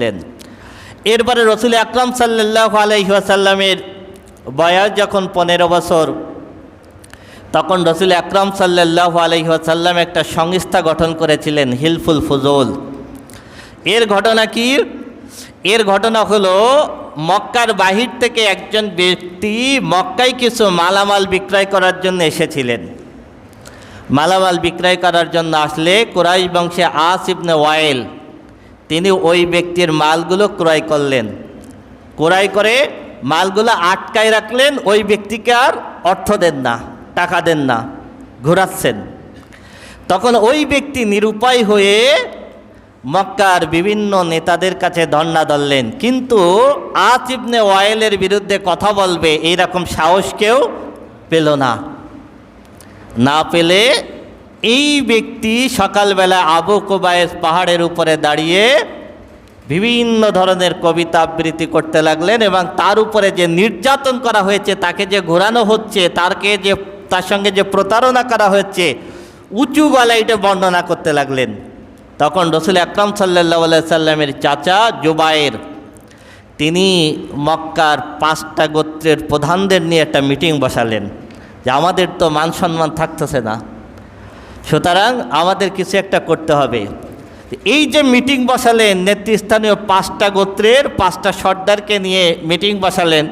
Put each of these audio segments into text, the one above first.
ছিলেন এরপরে রসুল আকরাম সাল্লাহ আলহিহাসাল্লামের বয়স যখন পনেরো বছর, তখন রসুল আকরাম সাল্লাহ আলহিহাসাল্লাম একটা সংস্থা গঠন করেছিলেন, হিলফুল ফুজুল। এর ঘটনা কি? এর ঘটনা হলো, মক্কার বাহির থেকে একজন ব্যক্তি মক্কায় কিছু মালামাল বিক্রয় করার জন্য এসেছিলেন। মালামাল বিক্রয় করার জন্য আসলে কোরাইশ বংশে আস ইবনে ওয়াইল তিনি ওই ব্যক্তির মালগুলো ক্রয় করলেন। ক্রয় করে মালগুলো আটকায় রাখলেন, ওই ব্যক্তিকে আর অর্থ দেন না, টাকা দেন না, ঘোরাচ্ছেন। তখন ওই ব্যক্তি নিরুপায় হয়ে মক্কার বিভিন্ন নেতাদের কাছে ধর্ণা ধরলেন। কিন্তু আচিবনে ওয়াইলের বিরুদ্ধে কথা বলবে, এইরকম সাহস কেউ পেল না। না পেলে এই ব্যক্তি সকালবেলা আবু কোবায়েস পাহাড়ের উপরে দাঁড়িয়ে বিভিন্ন ধরনের কবিতা আবৃত্তি করতে লাগলেন এবং তার উপরে যে নির্যাতন করা হয়েছে, তাকে যে ঘোরানো হচ্ছে, তারকে যে, তার সঙ্গে যে প্রতারণা করা হয়েছে উঁচু গলায় এটা বর্ণনা করতে লাগলেন। তখন রসুল আকরাম সাল্লাহ সাল্লামের চাচা জুবায়ের, তিনি মক্কার পাঁচটা গোত্রের প্রধানদের নিয়ে একটা মিটিং বসালেন যে, আমাদের তো মান সম্মান থাকতেছে না। সুতরাং আমাদের কিছু একটা করতে হবে। এই যে মিটিং বসালেন, নেতৃস্থানীয় পাঁচটা গোত্রের পাঁচটা সর্দারকে নিয়ে মিটিং বসালেন,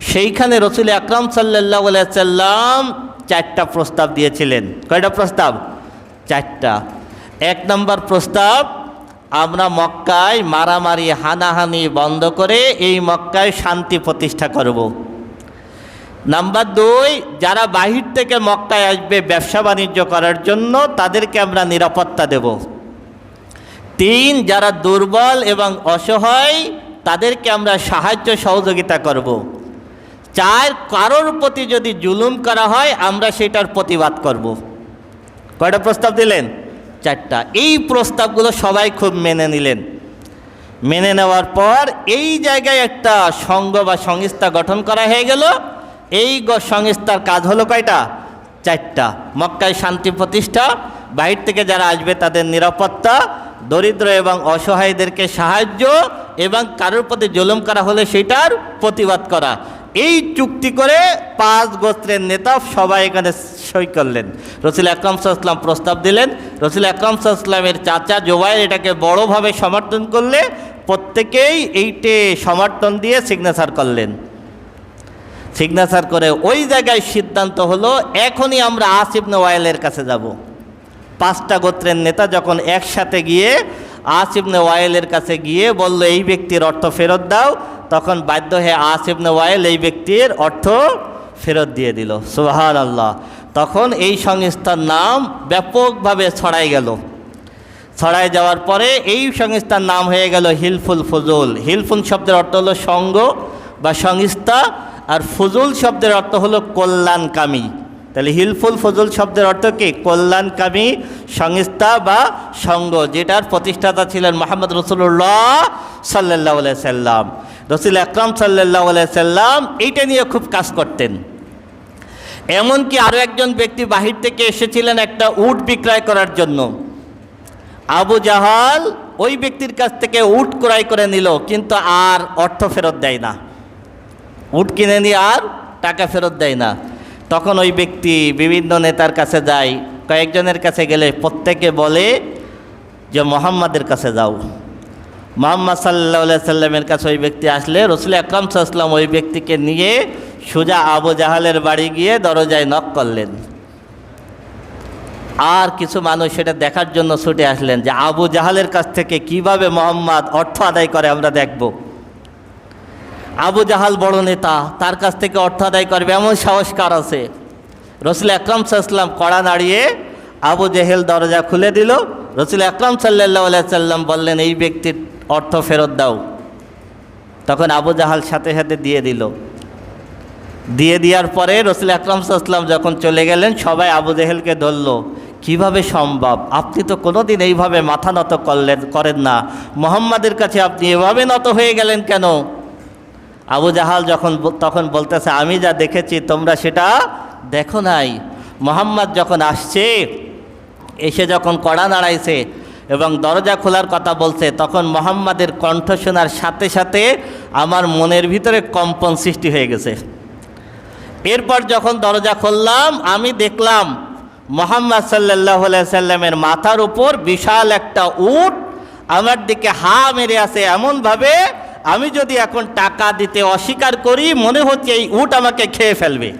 সেইখানে রসুল আকরাম সাল্লাহ সাল্লাম চারটা প্রস্তাব দিয়েছিলেন। কয়টা প্রস্তাব? চারটা। এক নম্বর প্রস্তাব, আমরা মক্কায় মারামারি, হানাহানি বন্ধ করে এই মক্কায় শান্তি প্রতিষ্ঠা করব। নাম্বার দুই, যারা বাহির থেকে মক্কায় আসবে ব্যবসা বাণিজ্য করার জন্য, তাদেরকে আমরা নিরাপত্তা দেব। তিন, যারা দুর্বল এবং অসহায়, তাদেরকে আমরা সাহায্য সহযোগিতা করব। চার, কারোর প্রতি যদি জুলুম করা হয়, আমরা সেটার প্রতিবাদ করব। কয়টা প্রস্তাব দিলেন? চারটা। এই প্রস্তাবগুলো সবাই খুব মেনে নিলেন। মেনে নেওয়ার পর এই জায়গায় একটা সংঘ বা সংস্থা গঠন করা হয়ে গেল। এই সংস্থার কাজ হলো কয়টা? চারটা। মক্কায় শান্তি প্রতিষ্ঠা বাইরে থেকে যারা আসবে তাদের নিরাপত্তা, দরিদ্র এবং অসহায়দেরকে সাহায্য এবং কারোর প্রতি জুলুম করা হলে সেটার প্রতিবাদ করা। এই চুক্তি করে পাঁচ গোত্রের নেতা সবাই এখানে সই করলেন। রসুল আকরম সাল্লাম প্রস্তাব দিলেন। রসুল আকরম সাল্লামের চাচা জোবাইর এটাকে বড়োভাবে সমর্থন করলে প্রত্যেকেই এইটে সমর্থন দিয়ে সিগনেচার করলেন। সিগনেচার করে ওই জায়গায় সিদ্ধান্ত হলো, এখনই আমরা আসিবনে ওয়াইলের কাছে যাব। পাঁচটা গোত্রের নেতা যখন একসাথে গিয়ে আসিবনে ওয়াইলের কাছে গিয়ে বলল, এই ব্যক্তির অর্থ ফেরত দাও, তখন বাধ্য হয়ে আসিবনে ওয়াইল এই ব্যক্তির অর্থ ফেরত দিয়ে দিল। সুহান আল্লাহ তখন এই সংস্থার নাম ব্যাপকভাবে ছড়াই গেল। ছড়ায় যাওয়ার পরে এই সংস্থার নাম হয়ে গেল হিলফুল ফজুল। হিলফুল শব্দের অর্থ হলো সঙ্গ বা সংস্থা। আর ফজুল শব্দের অর্থ হলো কল্যাণকামী। তাহলে হিলফুল ফজুল শব্দের অর্থ কি? কল্যাণকামী, সংস্থা বা সঙ্গ, যেটার প্রতিষ্ঠাতা ছিলেন মোহাম্মদ রসুল্লাহ সাল্লাহ সাল্লাম। রসুল আকরাম সাল্লাহ সাল্লাম এইটা নিয়ে খুব কাজ করতেন। এমনকি আরও একজন ব্যক্তি বাহির থেকে এসেছিলেন একটা উট বিক্রয় করার জন্য। আবু জাহাল ওই ব্যক্তির কাছ থেকে উট ক্রয় করে নিল, কিন্তু আর অর্থ ফেরত দেয় না। উট কিনে নিয়ে আর টাকা ফেরত দেয় না। তখন ওই ব্যক্তি বিভিন্ন নেতার কাছে যায়, কয়েকজনের কাছে গেলে প্রত্যেকে বলে যে, মোহাম্মদের কাছে যাও। মোহাম্মদ সাল্লা সাল্লামের কাছে ওই ব্যক্তি আসলে, রসুল আকরম সাল্লাম ওই ব্যক্তিকে নিয়ে সোজা আবু জাহালের বাড়ি গিয়ে দরজায় নক করলেন। আর কিছু মানুষ সেটা দেখার জন্য ছুটে আসলেন যে, আবু জাহালের কাছ থেকে কীভাবে মোহাম্মদ অর্থ আদায় করে আমরা দেখব? আবু জাহাল বড় নেতা, তার কাছ থেকে অর্থ আদায় করবে, এমন সংস্কার আছে। রসুল আকরম সাল্লাম কড়া নাড়িয়ে আবু জেহেল দরজা খুলে দিল। রসুল আকরম সাল্লাহ সাল্লাম বললেন, এই ব্যক্তির অর্থ ফেরত দাও। তখন আবু জাহাল সাথে সাথে দিয়ে দিল। দিয়ে দেওয়ার পরে রসুল আকরম সাল্লাম যখন চলে গেলেন, সবাই আবু জেহেলকে ধরল। কীভাবে সম্ভব? আপনি তো কোনোদিন এইভাবে মাথা নত করলেন, করেন না। মোহাম্মদের কাছে আপনি এভাবে নত হয়ে গেলেন কেন? আবু জাহাল যখন তখন বলতেছে, আমি যা দেখেছি, তোমরা সেটা দেখো নাই। মোহাম্মদ যখন আসছে, এসে যখন কড়া নাড়াইছে এবং দরজা খোলার কথা বলছে, তখন মোহাম্মদের কণ্ঠ শোনার সাথে সাথে আমার মনের ভিতরে কম্পন সৃষ্টি হয়ে গেছে। এরপর যখন দরজা খুললাম, আমি দেখলাম মোহাম্মদ সাল্লাহ সাল্লামের মাথার উপর বিশাল একটা উট আমার দিকে হা মেরে আছে। এমনভাবে আমি যদি এখন টাকা দিতে অস্বীকার করি মনে হচ্ছে এই উট আমাকে খেয়ে ফেলবে।